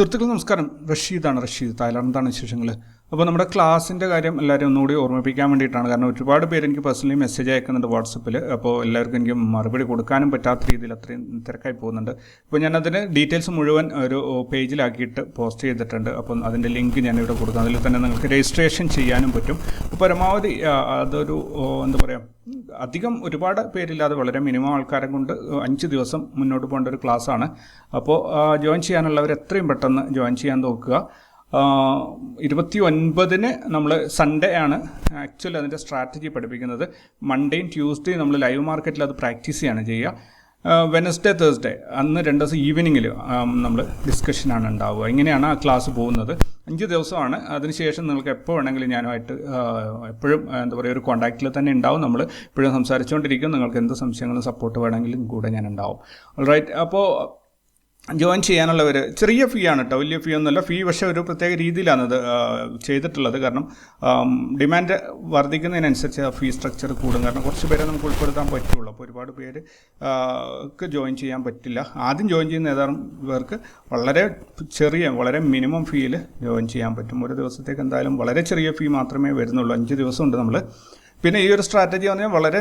സുഹൃത്തുക്കൾ നമസ്കാരം. റഷീദാണ് റഷീദ് തായ്ലാൻഡാണ് വിശേഷങ്ങൾ അപ്പോൾ നമ്മുടെ ക്ലാസ്സിന്റെ കാര്യം എല്ലാവരും ഒന്നുകൂടി ഓർമ്മിപ്പിക്കാൻ വേണ്ടിയിട്ടാണ്. കാരണം ഒരുപാട് പേര് എനിക്ക് പേഴ്സണലി മെസ്സേജ് അയക്കുന്നുണ്ട് വാട്സപ്പിൽ അപ്പോൾ എല്ലാവർക്കും എനിക്ക് മറുപടി കൊടുക്കാനും പറ്റാത്ത രീതിയിൽ അത്രയും തിരക്കായി പോകുന്നുണ്ട്. അപ്പോൾ ഞാനതിന് ഡീറ്റെയിൽസ് മുഴുവൻ ഒരു പേജിലാക്കിയിട്ട് പോസ്റ്റ് ചെയ്തിട്ടുണ്ട്. അപ്പം അതിന്റെ ലിങ്ക് ഞാനിവിടെ കൊടുക്കാം. അതിൽ തന്നെ നിങ്ങൾക്ക് രജിസ്ട്രേഷൻ ചെയ്യാനും പറ്റും. പരമാവധി അതൊരു എന്താ പറയുക അധികം ഒരുപാട് പേരില്ലാതെ വളരെ മിനിമം ആൾക്കാരെ കൊണ്ട് അഞ്ച് ദിവസം മുന്നോട്ട് പോകേണ്ട ഒരു ക്ലാസ്സാണ് അപ്പോൾ ജോയിൻ ചെയ്യാനുള്ളവർ എത്രയും പെട്ടെന്ന് ജോയിൻ ചെയ്യാൻ നോക്കുക. ഇരുപത്തി ഒൻപതിന് നമ്മൾ സൺഡേ ആണ് ആക്ച്വലി അതിന്റെ സ്ട്രാറ്റജി പഠിപ്പിക്കുന്നത്. മൺഡേയും ട്യൂസ്ഡേ നമ്മൾ ലൈവ് മാർക്കറ്റിൽ അത് പ്രാക്ടീസ് ചെയ്യാണ് ചെയ്യുക. വെനസ്ഡേ തേഴ്സ്ഡേ അന്ന് രണ്ട് ദിവസം ഈവനിങ്ങിൽ നമ്മൾ ഡിസ്കഷനാണ് ഉണ്ടാവുക. ഇങ്ങനെയാണ് ആ ക്ലാസ് പോകുന്നത്. അഞ്ച് ദിവസമാണ്. അതിനുശേഷം നിങ്ങൾക്ക് എപ്പോൾ വേണമെങ്കിലും ഞാനുമായിട്ട് എപ്പോഴും എന്താ പറയുക ഒരു കോൺടാക്റ്റിൽ തന്നെ ഉണ്ടാവും. നമ്മൾ എപ്പോഴും സംസാരിച്ചുകൊണ്ടിരിക്കും നിങ്ങൾക്ക് എന്ത് സംശയങ്ങളും സപ്പോർട്ട് വേണമെങ്കിലും കൂടെ ഞാൻ ഉണ്ടാവും റൈറ്റ് അപ്പോൾ ജോയിൻ ചെയ്യാനുള്ളവർ ചെറിയ ഫീ ആണ് കേട്ടോ വലിയ ഫീ ഒന്നുമല്ല. ഫീ പക്ഷേ ഒരു പ്രത്യേക രീതിയിലാണ് അത് ചെയ്തിട്ടുള്ളത്. കാരണം ഡിമാൻഡ് വർദ്ധിക്കുന്നതിനനുസരിച്ച് ഫീ സ്ട്രക്ചർ കൂടും. കാരണം കുറച്ച് പേരെ നമുക്ക് ഉൾപ്പെടുത്താൻ പറ്റുള്ളൂ. അപ്പോൾ ഒരുപാട് പേര് ജോയിൻ ചെയ്യാൻ പറ്റില്ല. ആദ്യം ജോയിൻ ചെയ്യുന്ന ഏതാനും പേർക്ക് വളരെ ചെറിയ വളരെ മിനിമം ഫീയിൽ ജോയിൻ ചെയ്യാൻ പറ്റും. ഒരു ദിവസത്തേക്ക് എന്തായാലും വളരെ ചെറിയ ഫീ മാത്രമേ വരുന്നുള്ളൂ. അഞ്ച് ദിവസമുണ്ട് നമ്മൾ പിന്നെ ഈ ഒരു സ്ട്രാറ്റജി എന്ന് പറഞ്ഞാൽ വളരെ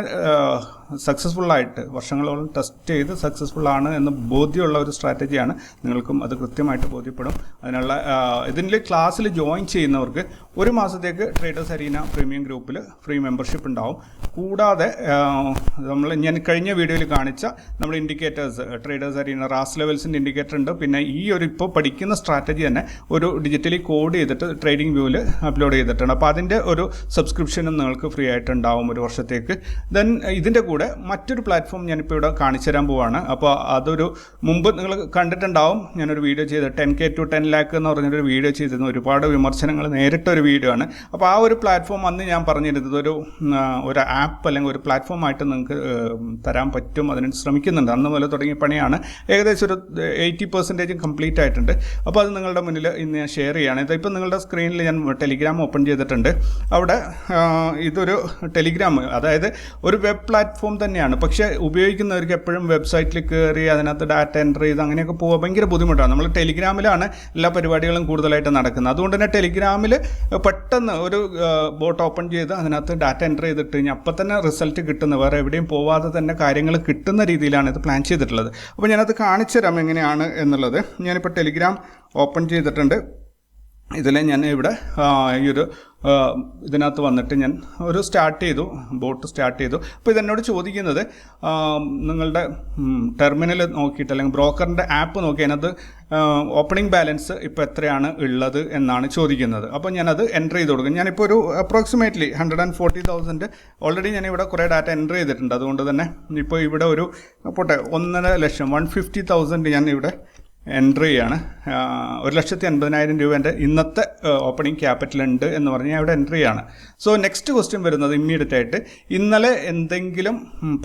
സക്സസ്ഫുൾ ആയിട്ട് വർഷങ്ങളോളം ടെസ്റ്റ് ചെയ്ത് സക്സസ്ഫുൾ ആണ് എന്ന് ബോധ്യമുള്ള ഒരു സ്ട്രാറ്റജിയാണ് നിങ്ങൾക്കും അത് കൃത്യമായിട്ട് ബോധ്യപ്പെടും. അതിനുള്ള ഇതിൽ ക്ലാസ്സിൽ ജോയിൻ ചെയ്യുന്നവർക്ക് ഒരു മാസത്തേക്ക് ട്രേഡേഴ്സ് അരീന പ്രീമിയം ഗ്രൂപ്പിൽ ഫ്രീ മെമ്പർഷിപ്പ് ഉണ്ടാവും. കൂടാതെ നമ്മൾ ഞാൻ കഴിഞ്ഞ വീഡിയോയിൽ കാണിച്ച നമ്മൾ ഇൻഡിക്കേറ്റേഴ്സ് ട്രേഡേഴ്സ് അരീന റാസ് ലെവൽസിന്റെ ഇൻഡിക്കേറ്റർ ഉണ്ട്. പിന്നെ ഈ ഒരു ഇപ്പോൾ പഠിക്കുന്ന സ്ട്രാറ്റജി തന്നെ ഒരു ഡിജിറ്റലി കോഡ് ചെയ്തിട്ട് ട്രേഡിംഗ് വ്യൂവിൽ അപ്ലോഡ് ചെയ്തിട്ടുണ്ട്. അപ്പോൾ അതിന്റെ ഒരു സബ്സ്ക്രിപ്ഷനും നിങ്ങൾക്ക് ഫ്രീ ആയിട്ട് ഉണ്ടാവും ഒരു വർഷത്തേക്ക്. ദെൻ ഇതിന്റെ കൂടെ മറ്റൊരു പ്ലാറ്റ്ഫോം ഞാനിപ്പോൾ ഇവിടെ കാണിച്ചു തരാൻ പോവാണ്. അപ്പോൾ അതൊരു മുമ്പ് നിങ്ങൾ കണ്ടിട്ടുണ്ടാവും. ഞാനൊരു വീഡിയോ ചെയ്ത് ten K to ten lakh എന്ന് പറഞ്ഞൊരു വീഡിയോ ചെയ്തിരുന്നു. ഒരുപാട് വിമർശനങ്ങൾ നേരിട്ട ഒരു വീഡിയോ ആണ്. അപ്പോൾ ആ ഒരു പ്ലാറ്റ്ഫോം അന്ന് ഞാൻ പറഞ്ഞിരുന്നത് ഒരു ഒരു ആപ്പ് അല്ലെങ്കിൽ ഒരു പ്ലാറ്റ്ഫോം ആയിട്ട് നിങ്ങൾക്ക് തരാൻ പറ്റും. അതിന് ശ്രമിക്കുന്നുണ്ട്. അന്ന് മുതൽ തുടങ്ങിയ പണിയാണ്. ഏകദേശം ഒരു എയ്റ്റി പെർസെന്റേജ് കംപ്ലീറ്റ് ആയിട്ടുണ്ട്. അപ്പോൾ അത് നിങ്ങളുടെ മുന്നിൽ ഇന്ന് ഞാൻ ഷെയർ ചെയ്യുകയാണ്. ഇതിപ്പോൾ നിങ്ങളുടെ സ്ക്രീനിൽ ഞാൻ ടെലിഗ്രാം ഓപ്പൺ ചെയ്തിട്ടുണ്ട്. അവിടെ ഇതൊരു ടെലിഗ്രാം അതായത് ഒരു വെബ് പ്ലാറ്റ്ഫോം തന്നെയാണ്. പക്ഷെ ഉപയോഗിക്കുന്നവർക്ക് എപ്പോഴും വെബ്സൈറ്റിൽ കയറി അതിനകത്ത് ഡാറ്റ എന്റർ ചെയ്ത് അങ്ങനെയൊക്കെ പോകാൻ ഭയങ്കര ബുദ്ധിമുട്ടാണ്. നമ്മൾ ടെലിഗ്രാമിലാണ് എല്ലാ പരിപാടികളും കൂടുതലായിട്ട് നടക്കുന്നത്. അതുകൊണ്ട് തന്നെ ടെലിഗ്രാമിൽ പെട്ടെന്ന് ഒരു ബോട്ട് ഓപ്പൺ ചെയ്ത് അതിനകത്ത് ഡാറ്റ എന്റർ ചെയ്തിട്ട് കഴിഞ്ഞാൽ അപ്പം തന്നെ റിസൾട്ട് കിട്ടുന്ന വേറെ എവിടെയും പോവാതെ തന്നെ കാര്യങ്ങൾ കിട്ടുന്ന രീതിയിലാണ് ഇത് പ്ലാൻ ചെയ്തിട്ടുള്ളത്. അപ്പോൾ ഞാനത് കാണിച്ചു തരാം എങ്ങനെയാണ് എന്നുള്ളത്. ഞാനിപ്പോൾ ടെലിഗ്രാം ഓപ്പൺ ചെയ്തിട്ടുണ്ട്. ഇതിൽ ഞാൻ ഇവിടെ ഈ ഒരു ഇതിനകത്ത് വന്നിട്ട് ഞാൻ ഒരു സ്റ്റാർട്ട് ചെയ്തു ബോട്ട് സ്റ്റാർട്ട് ചെയ്തു. അപ്പോൾ ഇതെന്നോട് ചോദിക്കുന്നത് നിങ്ങളുടെ ടെർമിനൽ നോക്കിയിട്ട് അല്ലെങ്കിൽ ബ്രോക്കറിന്റെ ആപ്പ് നോക്കി അതിനകത്ത് ഓപ്പണിംഗ് ബാലൻസ് ഇപ്പോൾ എത്രയാണ് ഉള്ളത് എന്നാണ് ചോദിക്കുന്നത്. അപ്പോൾ ഞാനത് എന്റർ ചെയ്ത് കൊടുക്കും. ഞാനിപ്പോൾ ഒരു approximately hundred and forty thousand already ഞാൻ ഇവിടെ കുറേ ഡാറ്റ എന്റർ ചെയ്തിട്ടുണ്ട്. അതുകൊണ്ട് തന്നെ ഇപ്പോൾ ഇവിടെ ഒരു പോട്ടെ ഒന്നര ലക്ഷം വൺ ഫിഫ്റ്റി തൗസൻഡ് ഞാൻ ഇവിടെ എൻട്രി ചെയ്യാണ്. ഒരു ലക്ഷത്തി അൻപതിനായിരം രൂപേന്റെ ഇന്നത്തെ ഓപ്പണിംഗ് ക്യാപിറ്റൽ ഉണ്ട് എന്ന് പറഞ്ഞ് അവിടെ എൻട്രി ചെയ്യാണ്. സോ നെക്സ്റ്റ് ക്വസ്റ്റ്യൻ വരുന്നത് ഇമ്മീഡിയറ്റ് ആയിട്ട് ഇന്നലെ എന്തെങ്കിലും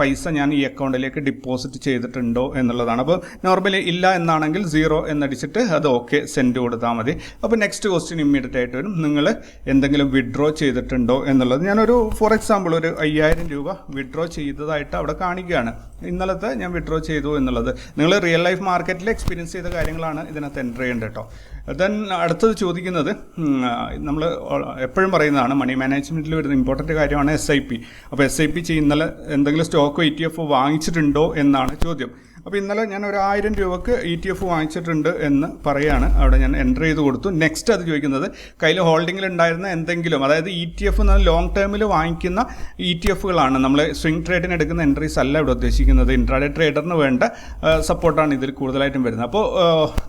പൈസ ഞാൻ ഈ അക്കൗണ്ടിലേക്ക് ഡിപ്പോസിറ്റ് ചെയ്തിട്ടുണ്ടോ എന്നുള്ളതാണ്. അപ്പോൾ നോർമലി ഇല്ല എന്നാണെങ്കിൽ സീറോ എന്നടിച്ചിട്ട് അത് ഓക്കെ സെൻഡ് കൊടുത്താൽ മതി. അപ്പോൾ നെക്സ്റ്റ് ക്വസ്റ്റ്യൻ ഇമ്മീഡിയറ്റ് ആയിട്ട് വരും. നിങ്ങൾ എന്തെങ്കിലും വിഡ്രോ ചെയ്തിട്ടുണ്ടോ എന്നുള്ളത്. ഞാനൊരു ഫോർ എക്സാമ്പിൾ ഒരു അയ്യായിരം രൂപ വിഡ്രോ ചെയ്തതായിട്ട് അവിടെ കാണിക്കുകയാണ്. ഇന്നലത്തെ ഞാൻ വിഡ്രോ ചെയ്തു എന്നുള്ളത്. നിങ്ങൾ റിയൽ ലൈഫ് മാർക്കറ്റിൽ എക്സ്പീരിയൻസ് ചെയ്ത കാര്യങ്ങളാണ് ഇതിനകത്ത് എന്റർ ചെയ്യേണ്ടത് കേട്ടോ ദെൻ അടുത്തത് ചോദിക്കുന്നത് നമ്മൾ എപ്പോഴും പറയുന്നതാണ് മണി മാനേജ്മെന്റിൽ വരുന്ന ഇമ്പോർട്ടന്റ് കാര്യമാണ് എസ് ഐ പി അപ്പോൾ എസ് ഐ പി ചെയ്യുന്ന എന്തെങ്കിലും സ്റ്റോക്കോ ഇ ടി എഫ് വാങ്ങിച്ചിട്ടുണ്ടോ എന്നാണ് ചോദ്യം. അപ്പോൾ ഇന്നലെ ഞാൻ ഒരു ആയിരം രൂപക്ക് ഇ ടി എഫ് വാങ്ങിച്ചിട്ടുണ്ട് എന്ന് പറയാണ്. അവിടെ ഞാൻ എന്റർ ചെയ്ത് കൊടുത്തു. നെക്സ്റ്റ് അത് ചോദിക്കുന്നത് കയ്യിൽ ഹോൾഡിങ്ങിൽ ഉണ്ടായിരുന്ന എന്തെങ്കിലും അതായത് ഇ ടി എഫ് എന്നാൽ ലോങ് ടേമിൽ വാങ്ങിക്കുന്ന ഇ ടി എഫുകളാണ് നമ്മൾ സ്വിംഗ് ട്രേഡിന് എടുക്കുന്ന എൻട്രീസ് അല്ല ഇവിടെ ഉദ്ദേശിക്കുന്നത്. ഇൻട്രാഡേ ട്രേഡറിന് വേണ്ട സപ്പോർട്ടാണ് ഇതിൽ കൂടുതലായിട്ടും വരുന്നത്. അപ്പോൾ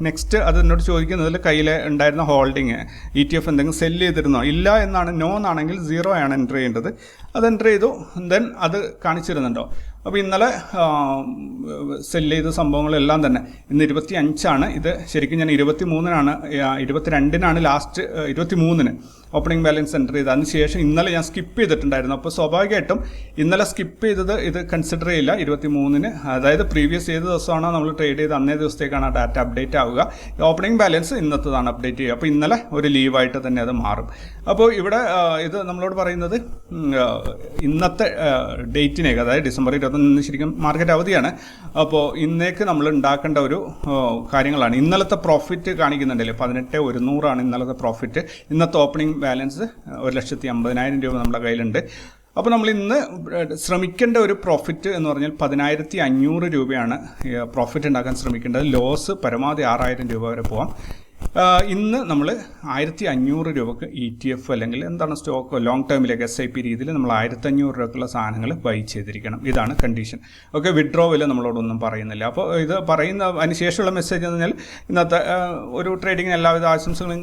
നെക്സ്റ്റ് അത് എന്നോട് ചോദിക്കുന്നതിൽ കയ്യിൽ ഉണ്ടായിരുന്ന ഹോൾഡിങ് ഇ ടി എഫ് എന്തെങ്കിലും സെല്ല് ചെയ്തിരുന്നോ? ഇല്ല എന്നാണ്. നോ എന്നാണെങ്കിൽ സീറോ ആണ് എന്റർ ചെയ്യേണ്ടത്. അത് എന്റർ ചെയ്തു. ദെൻ അത് കാണിച്ചിരുന്നുണ്ടോ? അപ്പോൾ ഇന്നലെ സെല്ല് ചെയ്ത സംഭവങ്ങളെല്ലാം തന്നെ. ഇന്ന് ഇരുപത്തി അഞ്ചാണ് ഇത്. ശരിക്കും ഞാൻ ഇരുപത്തി മൂന്നിനാണ് ഇരുപത്തി രണ്ടിനാണ് ലാസ്റ്റ് ഇരുപത്തി മൂന്നിന് ഓപ്പണിംഗ് ബാലൻസ് എന്റർ ചെയ്ത്. അതിനുശേഷം ഇന്നലെ ഞാൻ സ്കിപ്പ് ചെയ്തിട്ടുണ്ടായിരുന്നു. അപ്പോൾ സ്വാഭാവികമായിട്ടും ഇന്നലെ സ്കിപ്പ് ചെയ്തത് ഇത് കൺസിഡർ ചെയ്യില്ല. ഇരുപത്തി മൂന്നിന് അതായത് പ്രീവിയസ് ഏത് ദിവസമാണോ നമ്മൾ ട്രേഡ് ചെയ്ത് അന്നേ ദിവസത്തേക്കാണ് ആ ഡാറ്റ അപ്ഡേറ്റ് ആവുക. ഓപ്പണിംഗ് ബാലൻസ് ഇന്നത്തതാണ് അപ്ഡേറ്റ് ചെയ്യുക. അപ്പോൾ ഇന്നലെ ഒരു ലീവായിട്ട് തന്നെ അത് മാറും. അപ്പോൾ ഇവിടെ ഇത് നമ്മളോട് പറയുന്നത് ഇന്നത്തെ ഡേറ്റിനേക്ക് അതായത് ഡിസംബർ ഇരുപത്തൊന്നിന് ശരിക്കും മാർക്കറ്റ് അവധിയാണ്. അപ്പോൾ ഇന്നേക്ക് നമ്മൾ ഉണ്ടാക്കേണ്ട ഒരു കാര്യങ്ങളാണ്. ഇന്നലത്തെ പ്രോഫിറ്റ് കാണിക്കുന്നുണ്ടല്ലേ? പതിനെട്ട് ഒരുന്നൂറാണ് ഇന്നലത്തെ പ്രോഫിറ്റ് ഇന്നത്തെ ഓപ്പണിംഗ് ബാലൻസ് ഒരു ലക്ഷത്തി അമ്പതിനായിരം രൂപ നമ്മുടെ കയ്യിലുണ്ട്. അപ്പോൾ നമ്മൾ ഇന്ന് ശ്രമിക്കേണ്ട ഒരു പ്രോഫിറ്റ് എന്ന് പറഞ്ഞാൽ പതിനായിരത്തി അഞ്ഞൂറ് രൂപയാണ് പ്രോഫിറ്റ് ഉണ്ടാക്കാൻ ശ്രമിക്കേണ്ടത്. ലോസ് പരമാവധി ആറായിരം രൂപ വരെ ആ, ഇന്ന് നമ്മൾ ആയിരത്തി അഞ്ഞൂറ് രൂപക്ക് ഇ ടി എഫ് അല്ലെങ്കിൽ എന്താണ് സ്റ്റോക്ക് ലോങ് ടേമിലേക്ക് എസ് ഐ പി രീതിയിൽ നമ്മൾ ആയിരത്തി അഞ്ഞൂറ് രൂപക്കുള്ള സാധനങ്ങൾ ബൈ ചെയ്തിരിക്കണം. ഇതാണ് കണ്ടീഷൻ ഓക്കെ വിഡ്രോ വില നമ്മളോടൊന്നും പറയുന്നില്ല. അപ്പോൾ ഇത് പറയുന്ന അതിന് ശേഷമുള്ള മെസ്സേജ് എന്ന് പറഞ്ഞാൽ ഇന്നത്തെ ഒരു ട്രേഡിങ്ങിന് എല്ലാവിധ ആശംസകളും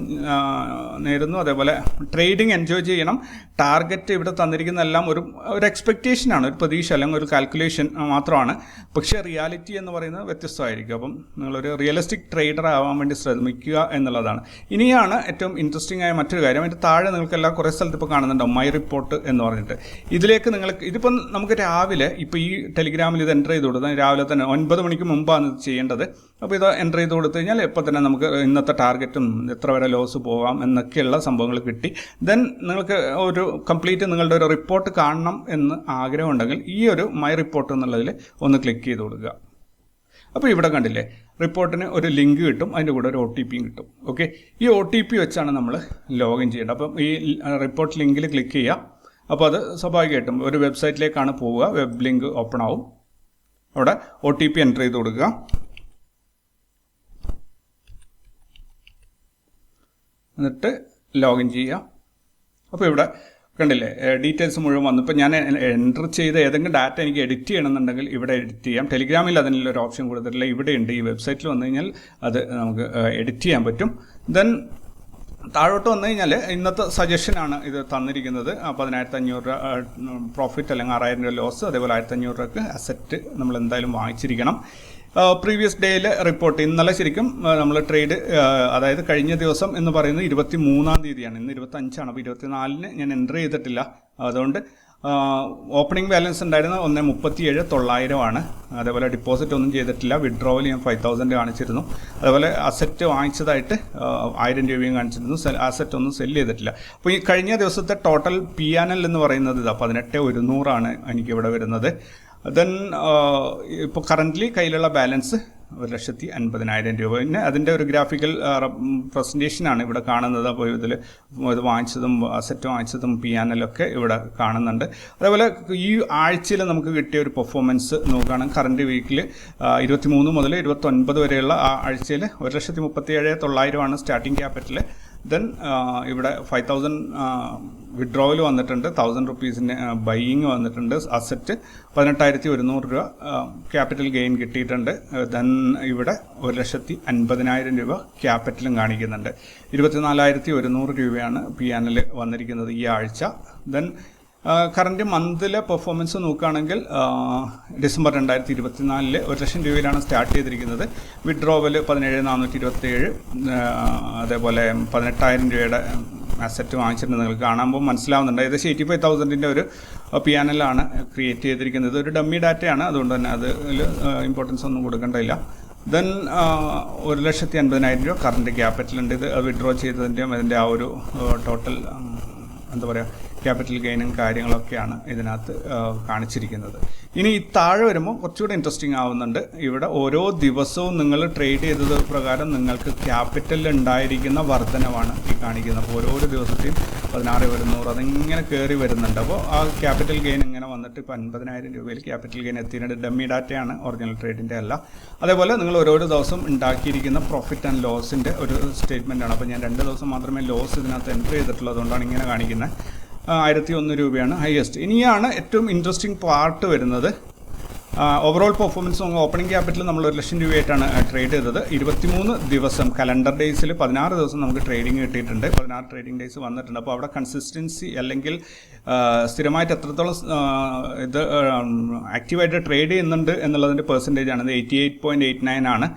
നേരുന്നു. അതേപോലെ ട്രേഡിംഗ് എൻജോയ് ചെയ്യണം. ടാർഗറ്റ് ഇവിടെ തന്നിരിക്കുന്ന എല്ലാം ഒരു ഒരു എക്സ്പെക്റ്റേഷനാണ് ഒരു പ്രതീക്ഷ അല്ലെങ്കിൽ ഒരു കാൽക്കുലേഷൻ മാത്രമാണ്. പക്ഷേ റിയാലിറ്റി എന്ന് പറയുന്നത് വ്യത്യസ്തമായിരിക്കും. അപ്പം നിങ്ങളൊരു റിയലിസ്റ്റിക് ട്രേഡർ ആവാൻ വേണ്ടി ശ്രമിക്കുക. എന്നുള്ളതാണ്. ഇനിയാണ് ഏറ്റവും ഇൻട്രസ്റ്റിംഗ് ആയ മറ്റൊരു കാര്യം. അതിന്റെ താഴെ നിങ്ങൾക്ക് എല്ലാ കുറേ സ്ഥലത്ത് ഇപ്പോൾ കാണുന്നുണ്ടാവും മൈ റിപ്പോർട്ട് എന്ന് പറഞ്ഞിട്ട്. ഇതിലേക്ക് നിങ്ങൾക്ക് ഇതിപ്പം നമുക്ക് രാവിലെ ഇപ്പോൾ ഈ ടെലിഗ്രാമിൽ ഇത് എന്റർ ചെയ്ത് കൊടുത്താൽ രാവിലെ തന്നെ ഒൻപത് മണിക്ക് മുമ്പാണ് ഇത് ചെയ്യേണ്ടത്. അപ്പോൾ ഇത് എന്റർ ചെയ്ത് കൊടുത്തു കഴിഞ്ഞാൽ ഇപ്പോൾ തന്നെ നമുക്ക് ഇന്നത്തെ ടാർഗറ്റും എത്ര വരെ ലോസ് പോകാം എന്നൊക്കെയുള്ള സംഭവങ്ങൾ കിട്ടി. ദെൻ നിങ്ങൾക്ക് ഒരു കംപ്ലീറ്റ് നിങ്ങളുടെ ഒരു റിപ്പോർട്ട് കാണണം എന്ന് ആഗ്രഹമുണ്ടെങ്കിൽ ഈ ഒരു മൈ റിപ്പോർട്ട് എന്നുള്ളതിൽ ഒന്ന് ക്ലിക്ക് ചെയ്ത് കൊടുക്കുക. അപ്പോൾ ഇവിടെ കണ്ടില്ലേ? റിപ്പോർട്ടിന് ഒരു ലിങ്ക് കിട്ടും അതിന്റെ കൂടെ ഒരു ഒ ടി പിയും കിട്ടും. ഓക്കെ ഈ ഒ ടി പി വെച്ചാണ് നമ്മൾ ലോഗിൻ ചെയ്യേണ്ടത്. അപ്പം ഈ റിപ്പോർട്ട് ലിങ്കിൽ ക്ലിക്ക് ചെയ്യുക അപ്പോൾ അത് സ്വാഭാവികമായിട്ടും ഒരു വെബ്സൈറ്റിലേക്കാണ് പോവുക. വെബ് ലിങ്ക് ഓപ്പൺ ആവും. അവിടെ ഒ ടി പി എന്റർ ചെയ്ത് കൊടുക്കുക. എന്നിട്ട് ലോഗിൻ ചെയ്യുക. അപ്പോൾ ഇവിടെ കണ്ടില്ലേ? ഡീറ്റെയിൽസ് മുഴുവൻ വന്നു. ഇപ്പോൾ ഞാൻ എന്റർ ചെയ്ത ഏതെങ്കിലും ഡാറ്റ എനിക്ക് എഡിറ്റ് ചെയ്യണമെന്നുണ്ടെങ്കിൽ ഇവിടെ എഡിറ്റ് ചെയ്യാം. ടെലിഗ്രാമിൽ അതിനുള്ള ഒരു ഓപ്ഷൻ കൊടുത്തിട്ടില്ല. ഇവിടെ ഉണ്ട്. ഈ വെബ്സൈറ്റിൽ വന്നു കഴിഞ്ഞാൽ അത് നമുക്ക് എഡിറ്റ് ചെയ്യാൻ പറ്റും. ദെൻ താഴോട്ട് വന്നു കഴിഞ്ഞാൽ ഇന്നത്തെ സജഷനാണ് ഇത് തന്നിരിക്കുന്നത്. പതിനായിരത്തി അഞ്ഞൂറ് രൂപ പ്രോഫിറ്റ് അല്ലെങ്കിൽ ആറായിരം രൂപ ലോസ് അതേപോലെ ആയിരത്തി അഞ്ഞൂറ് രൂപക്ക് അസറ്റ് നമ്മൾ എന്തായാലും വാങ്ങിച്ചിരിക്കണം. പ്രീവിയസ് ഡേയിലെ റിപ്പോർട്ട് ഇന്നലെ ശരിക്കും നമ്മൾ ട്രേഡ് അതായത് കഴിഞ്ഞ ദിവസം എന്ന് പറയുന്നത് ഇരുപത്തി മൂന്നാം തീയതിയാണ്. ഇന്ന് ഇരുപത്തി അഞ്ചാണ് അപ്പോൾ ഇരുപത്തിനാലിന് ഞാൻ എന്റർ ചെയ്തിട്ടില്ല. അതുകൊണ്ട് ഓപ്പണിംഗ് ബാലൻസ് ഉണ്ടായിരുന്ന ഒന്ന് മുപ്പത്തി ഏഴ് തൊള്ളായിരമാണ്. അതേപോലെ ഡിപ്പോസിറ്റ് ഒന്നും ചെയ്തിട്ടില്ല. വിഡ്രോവൽ ഞാൻ ഫൈവ് തൗസൻഡ് കാണിച്ചിരുന്നു. അതേപോലെ അസറ്റ് വാങ്ങിച്ചതായിട്ട് ആയിരം രൂപയും കാണിച്ചിരുന്നു. അസറ്റ് ഒന്നും സെൽ ചെയ്തിട്ടില്ല. അപ്പോൾ ഈ കഴിഞ്ഞ ദിവസത്തെ ടോട്ടൽ പി ആൻ എൽ എന്ന് പറയുന്നത് ഇതാ പതിനെട്ട് ഒരുന്നൂറാണ് എനിക്കിവിടെ വരുന്നത്. ദെൻ ഇപ്പോൾ കറന്റ്ലി കയ്യിലുള്ള ബാലൻസ് ഒരു ലക്ഷത്തി അൻപതിനായിരം രൂപ. പിന്നെ അതിന്റെ ഒരു ഗ്രാഫിക്കൽ പ്രസന്റേഷനാണ് ഇവിടെ കാണുന്നത്. അപ്പോൾ ഇതിൽ ഇത് വാങ്ങിച്ചതും അസറ്റ് വാങ്ങിച്ചതും പി ഒക്കെ ഇവിടെ കാണുന്നുണ്ട്. അതേപോലെ ഈ ആഴ്ചയിൽ നമുക്ക് കിട്ടിയ ഒരു പെർഫോമൻസ് നോക്കുകയാണെങ്കിൽ കറണ്ട് വീക്കിൽ ഇരുപത്തി മൂന്ന് മുതൽ ഇരുപത്തൊൻപത് വരെയുള്ള ആ ആഴ്ചയിൽ ഒരു ലക്ഷത്തി മുപ്പത്തി ഏഴ് തൊള്ളായിരമാണ് സ്റ്റാർട്ടിംഗ് ക്യാപിറ്റൽ ദെൻ ഇവിടെ ഫൈവ് തൗസൻഡ് വിഡ്രോവൽ വന്നിട്ടുണ്ട്. തൗസൻഡ് റുപ്പീസിന്റെ ബൈയിങ് വന്നിട്ടുണ്ട്. അസറ്റ് പതിനെട്ടായിരത്തി ഒരുന്നൂറ് രൂപ ക്യാപിറ്റൽ ഗെയിൻ കിട്ടിയിട്ടുണ്ട്. ദെൻ ഇവിടെ ഒരു ലക്ഷത്തി അൻപതിനായിരം രൂപ ക്യാപിറ്റലും കാണിക്കുന്നുണ്ട്. ഇരുപത്തിനാലായിരത്തി ഒരുന്നൂറ് രൂപയാണ് പി ആനിൽ വന്നിരിക്കുന്നത് ഈ ആഴ്ച. ദെൻ കറന്റ് മന്തിലെ പെർഫോമൻസ് നോക്കുകയാണെങ്കിൽ ഡിസംബർ രണ്ടായിരത്തി ഇരുപത്തിനാലിൽ ഒരു ലക്ഷം രൂപയിലാണ് സ്റ്റാർട്ട് ചെയ്തിരിക്കുന്നത്. വിഡ്രോവൽ പതിനേഴ് നാനൂറ്റി ഇരുപത്തേഴ് അതേപോലെ പതിനെട്ടായിരം രൂപയുടെ അസറ്റ് വാങ്ങിച്ചിട്ടുണ്ട് നിങ്ങൾക്ക് കാണുമ്പോൾ മനസ്സിലാവുന്നുണ്ട്. ഏകദേശം എയ്റ്റി ഫൈവ് തൗസൻഡിന്റെ ഒരു പി ആണ് ക്രിയേറ്റ് ചെയ്തിരിക്കുന്നത്. ഒരു ഡമ്മി ഡാറ്റയാണ് അതുകൊണ്ട് തന്നെ അതിൽ ഇമ്പോർട്ടൻസ് ഒന്നും കൊടുക്കേണ്ടതില്ല. ദെൻ ഒരു ലക്ഷത്തി അൻപതിനായിരം രൂപ കറണ്ട് ക്യാപിറ്റലുണ്ട് ഇത് വിഡ്രോ ചെയ്തതിന്റെയും അതിന്റെ ആ ഒരു ടോട്ടൽ എന്താ പറയുക ക്യാപിറ്റൽ ഗെയിനും കാര്യങ്ങളൊക്കെയാണ് ഇതിനകത്ത് കാണിച്ചിരിക്കുന്നത്. ഇനി ഈ താഴെ വരുമ്പോൾ കുറച്ചുകൂടി ഇൻട്രസ്റ്റിംഗ് ആവുന്നുണ്ട്. ഇവിടെ ഓരോ ദിവസവും നിങ്ങൾ ട്രേഡ് ചെയ്തത് പ്രകാരം നിങ്ങൾക്ക് ക്യാപിറ്റൽ ഉണ്ടായിരിക്കുന്ന വർധനവാണ് ഈ കാണിക്കുന്നത്. അപ്പോൾ ഓരോ ദിവസത്തെയും പതിനാറ് വരുന്നൂറ് അതിങ്ങനെ കയറി വരുന്നുണ്ട്. അപ്പോൾ ആ ക്യാപിറ്റൽ ഗെയിൻ ഇങ്ങനെ വന്നിട്ട് ഇപ്പോൾ അൻപതിനായിരം രൂപയിൽ ക്യാപിറ്റൽ ഗെയിൻ എത്തിയിട്ടുണ്ട്. ഡമ്മി ഡാറ്റയാണ് ഒറിജിനൽ ട്രേഡിന്റെ അല്ല. അതേപോലെ നിങ്ങൾ ഓരോരോ ദിവസം ഉണ്ടാക്കിയിരിക്കുന്ന പ്രോഫിറ്റ് ആൻഡ് ലോസിന്റെ ഒരു സ്റ്റേറ്റ്മെന്റാണ് അപ്പോൾ ഞാൻ രണ്ട് ദിവസം മാത്രമേ ലോസ് ഇതിനകത്ത് എൻട്രി ചെയ്തിട്ടുള്ളൂ അതുകൊണ്ടാണ് ഇങ്ങനെ കാണിക്കുന്നത്. ആയിരത്തി ഒന്ന് രൂപയാണ് ഹയസ്റ്റ് ഇനിയാണ് ഏറ്റവും ഇൻട്രസ്റ്റിംഗ് പാർട്ട് വരുന്നത്. ഓവറോൾ പെർഫോമൻസ് ഓപ്പണിംഗ് ക്യാപിറ്റൽ നമ്മൾ ഒരു ലക്ഷം രൂപയായിട്ടാണ് ട്രേഡ് ചെയ്തത്. ഇരുപത്തിമൂന്ന് ദിവസം കലണ്ടർ ഡേയ്സിൽ പതിനാറ് ദിവസം നമുക്ക് ട്രേഡിംഗ് കിട്ടിയിട്ടുണ്ട്. പതിനാറ് ട്രേഡിംഗ് ഡേയ്സ് വന്നിട്ടുണ്ട്. അപ്പോൾ അവിടെ കൺസിസ്റ്റൻസി അല്ലെങ്കിൽ സ്ഥിരമായിട്ട് എത്രത്തോളം ഇത് ആക്റ്റീവായിട്ട് ട്രേഡ് ചെയ്യുന്നുണ്ട് എന്നുള്ളതിന്റെ പെർസെന്റേജ് ആണ് eighty eight point eight nine ആണ്.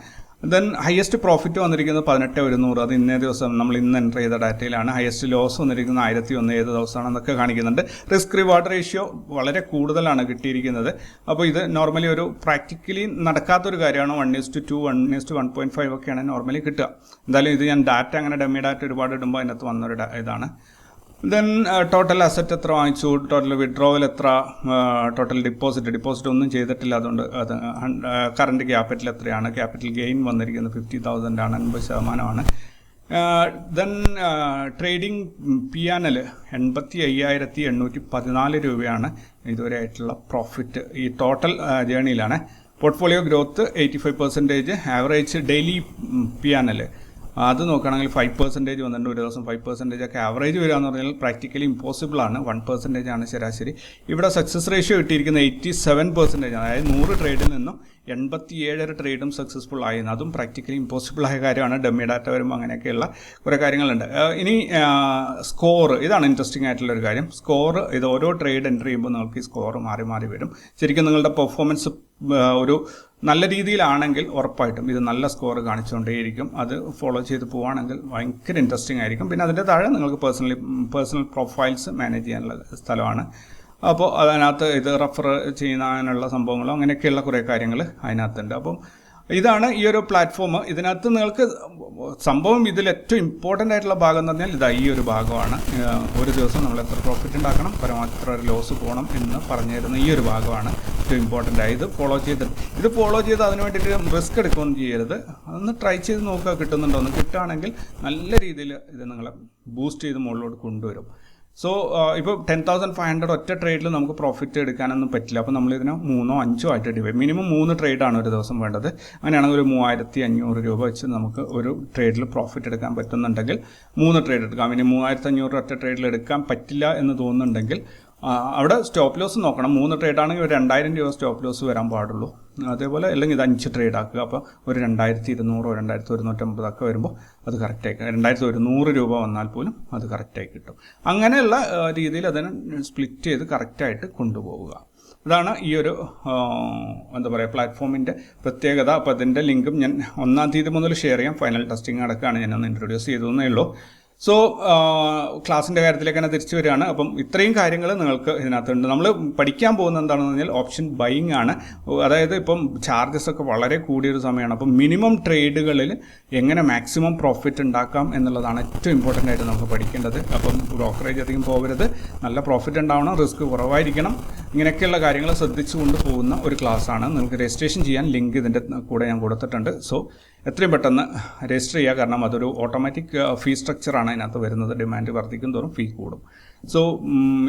ദെൻ ഹയസ്റ്റ് പ്രോഫിറ്റ് വന്നിരിക്കുന്നത് പതിനെട്ട് ഒരുന്നൂറ്. അത് ഇന്നേ ദിവസം നമ്മൾ ഇന്ന് എന്റർ ചെയ്ത ഡാറ്റയിലാണ് ഹയസ്റ്റ് ലോസ് വന്നിരിക്കുന്നത് ആയിരത്തി ഒന്ന് ഏത് ദിവസമാണ് എന്നൊക്കെ കാണിക്കുന്നുണ്ട്. റിസ്ക് റിവാർഡ് റേഷ്യോ വളരെ കൂടുതലാണ് കിട്ടിയിരിക്കുന്നത്. അപ്പോൾ ഇത് നോർമലി ഒരു പ്രാക്ടിക്കലി നടക്കാത്തൊരു കാര്യമാണ്. One is to two one is to one point five ഒക്കെയാണ് നോർമലി കിട്ടുക. എന്തായാലും ഇത് ഞാൻ ഡാറ്റ അങ്ങനെ ഡമ്മി ഡാറ്റ ഒരുപാട് ഇടുമ്പോൾ അതിനകത്ത് വന്നൊരു ഇതാണ്. ദെൻ ടോട്ടൽ അസറ്റ് എത്ര വാങ്ങിച്ചു? ടോട്ടൽ വിഡ്രോവൽ എത്ര? ടോട്ടൽ ഡിപ്പോസിറ്റ് ഡിപ്പോസിറ്റ് ഒന്നും ചെയ്തിട്ടില്ല. അതുകൊണ്ട് അത് കറണ്ട് ക്യാപിറ്റൽ എത്രയാണ്? ക്യാപിറ്റൽ ഗെയിൻ വന്നിരിക്കുന്നത് ഫിഫ്റ്റി തൗസൻഡ് ആണ് അൻപത് ശതമാനമാണ്. ദെൻ ട്രേഡിംഗ് പി ആനൽ എൺപത്തി അയ്യായിരത്തി എണ്ണൂറ്റി പതിനാല് രൂപയാണ് ഇതുവരെ ആയിട്ടുള്ള പ്രോഫിറ്റ് ഈ total ജേണിയിലാണ് portfolio growth eighty five percentage average daily P and L അത് നോക്കുകയാണെങ്കിൽ ഫൈവ് പെർസെന്റേജ് വന്നിട്ടുണ്ട്. ഒരു ദിവസം ഫൈവ് പെർസെന്റേജ് ഒക്കെ ആവറേജ് വരിക എന്ന് പറഞ്ഞാൽ പ്രാക്ടിക്കലി ഇമ്പോസിബിൾ ആണ്. വൺ പെർസെന്റേജ് ആണ് ശരാശരി. ഇവിടെ സക്സസ് റേഷ്യോ കിട്ടിയിരിക്കുന്ന എയ്റ്റി സെവൻ പെർസെന്റേജ് അതായത് നൂറ് ട്രേഡിൽ നിന്നും എൺപത്തി ഏഴര ട്രേഡും സക്സസ്ഫുൾ ആയിരുന്നു അതും പ്രാക്ടിക്കലി ഇമ്പോസിബിൾ ആയ കാര്യമാണ്. ഡമ്മി ഡാറ്റ വരുമ്പോൾ അങ്ങനെയൊക്കെയുള്ള കുറേ കാര്യങ്ങളുണ്ട്. ഇനി സ്കോർ ഇതാണ് ഇൻട്രസ്റ്റിംഗ് ആയിട്ടുള്ള ഒരു കാര്യം. സ്കോർ ഇത് ഓരോ ട്രേഡ് എന്റർ ചെയ്യുമ്പോൾ നിങ്ങൾക്ക് ഈ സ്കോർ മാറി മാറി വരും. ശരിക്കും നിങ്ങളുടെ പെർഫോമൻസ് ഒരു നല്ല രീതിയിലാണെങ്കിൽ ഉറപ്പായിട്ടും ഇത് നല്ല സ്കോർ കാണിച്ചുകൊണ്ടേയിരിക്കും. അത് ഫോളോ ചെയ്ത് പോവുകയാണെങ്കിൽ ഭയങ്കര ഇൻട്രസ്റ്റിംഗ് ആയിരിക്കും. പിന്നെ അതിന്റെ താഴെ നിങ്ങൾക്ക് പേഴ്സണലി പേഴ്സണൽ പ്രൊഫൈൽസ് മാനേജ് ചെയ്യാനുള്ള സ്ഥലമാണ്. അപ്പോൾ അതിനകത്ത് ഇത് റെഫർ ചെയ്യുന്നതിനുള്ള സംഭവങ്ങളോ അങ്ങനെയൊക്കെയുള്ള കുറേ കാര്യങ്ങൾ അതിനകത്തുണ്ട്. അപ്പം ഇതാണ് ഈ ഒരു പ്ലാറ്റ്ഫോം ഇതിനകത്ത് നിങ്ങൾക്ക് സംഭവം ഇതിൽ ഏറ്റവും ഇമ്പോർട്ടന്റ് ആയിട്ടുള്ള ഭാഗം എന്ന് പറഞ്ഞാൽ ഇതാ ഈ ഒരു ഭാഗമാണ്. ഒരു ദിവസം നമ്മൾ എത്ര പ്രോഫിറ്റ് ഉണ്ടാക്കണം പരമാവധി എത്ര ലോസ് പോകണം എന്ന് പറഞ്ഞു തരുന്ന ഈ ഒരു ഭാഗമാണ് ഏറ്റവും ഇമ്പോർട്ടന്റ് ആയത് ഫോളോ ചെയ്ത് ഇത് ഫോളോ ചെയ്ത് അതിന് വേണ്ടിയിട്ട് റിസ്ക് എടുക്കുകയൊന്നും ചെയ്യരുത്. അതൊന്ന് ട്രൈ ചെയ്ത് നോക്കുക കിട്ടുന്നുണ്ടോ എന്ന് കിട്ടുകയാണെങ്കിൽ നല്ല രീതിയിൽ ഇത് നിങ്ങളെ ബൂസ്റ്റ് ചെയ്ത് മുകളിലോട്ട് കൊണ്ടുവരും. സോ ഇപ്പോൾ ടെൻ തൗസൻഡ് ഫൈവ് ഹൺഡ്രഡ് ഒറ്റ ട്രേഡിൽ നമുക്ക് പ്രോഫിറ്റ് എടുക്കാനൊന്നും പറ്റില്ല. അപ്പോൾ നമ്മൾ ഇതിനെ മൂന്നോ അഞ്ചോ ആയിട്ട് ഡിവൈഡ് മിനിമം മൂന്ന് ട്രേഡാണ് ഒരു ദിവസം വേണ്ടത്. അങ്ങനെയാണെങ്കിൽ ഒരു മൂവായിരത്തി അഞ്ഞൂറ് രൂപ വെച്ച് നമുക്ക് ഒരു ട്രേഡിൽ പ്രോഫിറ്റ് എടുക്കാൻ പറ്റുന്നുണ്ടെങ്കിൽ മൂന്ന് ട്രേഡ് എടുക്കാം. ഇനി മൂവായിരത്തി അഞ്ഞൂറ് ഒറ്റ ട്രേഡിൽ എടുക്കാൻ പറ്റില്ല എന്ന് തോന്നുന്നുണ്ടെങ്കിൽ അവിടെ സ്റ്റോപ്പ് ലോസ് നോക്കണം. മൂന്ന് ട്രേഡ് ആണെങ്കിൽ ഒരു രണ്ടായിരം രൂപ സ്റ്റോപ്പ് ലോസ് വരാൻ പാടുള്ളൂ. അതേപോലെ അല്ലെങ്കിൽ ഇത് അഞ്ച് ട്രേഡ് ആക്കുക. അപ്പോൾ ഒരു രണ്ടായിരത്തി ഇരുന്നൂറോ രണ്ടായിരത്തി ഒരുന്നൂറ്റമ്പതൊക്കെ വരുമ്പോൾ അത് കറക്റ്റായി രണ്ടായിരത്തി ഒരുന്നൂറ് രൂപ വന്നാൽ പോലും അത് കറക്റ്റായി കിട്ടും. അങ്ങനെയുള്ള രീതിയിൽ അതിനെ സ്പ്ലിറ്റ് ചെയ്ത് കറക്റ്റായിട്ട് കൊണ്ടുപോവുക. അതാണ് ഈ ഒരു എന്താ പറയുക പ്ലാറ്റ്ഫോമിന്റെ പ്രത്യേകത. അപ്പോൾ അതിന്റെ ലിങ്കും ഞാൻ ഒന്നാം തീയതി മുതൽ ഷെയർ ചെയ്യാം. ഫൈനൽ ടെസ്റ്റിംഗ് അടക്കമാണ് ഞാനൊന്ന് ഇൻട്രൊഡ്യൂസ് ചെയ്തതെന്നേ ഉള്ളൂ. സോ ക്ലാസ്സിന്റെ കാര്യത്തിലേക്ക് തന്നെ തിരിച്ചു വരികയാണ്. അപ്പം ഇത്രയും കാര്യങ്ങൾ നിങ്ങൾക്ക് ഇതിനകത്തുണ്ട്. നമ്മൾ പഠിക്കാൻ പോകുന്ന എന്താണെന്ന് പറഞ്ഞാൽ ഓപ്ഷൻ ബൈങ് ആണ്. അതായത് ഇപ്പം ചാർജസ് ഒക്കെ വളരെ കൂടിയൊരു സമയമാണ്. അപ്പം മിനിമം ട്രേഡുകളിൽ എങ്ങനെ മാക്സിമം പ്രോഫിറ്റ് ഉണ്ടാക്കാം എന്നുള്ളതാണ് ഏറ്റവും ഇമ്പോർട്ടന്റ് ആയിട്ട് നമുക്ക് പഠിക്കേണ്ടത്. അപ്പം ബ്രോക്കറേജ് അധികം പോകരുത്. നല്ല പ്രോഫിറ്റ് ഉണ്ടാവണം റിസ്ക് കുറവായിരിക്കണം. ഇങ്ങനെയൊക്കെയുള്ള കാര്യങ്ങൾ ശ്രദ്ധിച്ചുകൊണ്ട് പോകുന്ന ഒരു ക്ലാസ്സാണ്. നിങ്ങൾക്ക് രജിസ്ട്രേഷൻ ചെയ്യാൻ ലിങ്ക് ഇതിന്റെ കൂടെ ഞാൻ കൊടുത്തിട്ടുണ്ട്. സോ എത്രയും പെട്ടെന്ന് രജിസ്റ്റർ ചെയ്യുക. കാരണം അതൊരു ഓട്ടോമാറ്റിക് ഫീ സ്ട്രക്ചറാണ് അതിനകത്ത് വരുന്നത്. ഡിമാൻഡ് വർദ്ധിക്കും തോറും ഫീ കൂടും. സോ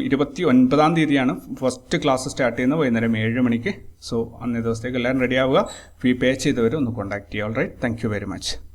ഇരുപത്തി ഒൻപതാം തീയതിയാണ് ഫസ്റ്റ് ക്ലാസ് സ്റ്റാർട്ട് ചെയ്യുന്നത്. വൈകുന്നേരം ഏഴ് മണിക്ക്. സോ അന്നേ ദിവസത്തേക്ക് എല്ലാവരും റെഡി ആവുക. ഫീ പേ ചെയ്തവരും ഒന്ന് കോൺടാക്ട് ചെയ്യുക. All right thank very much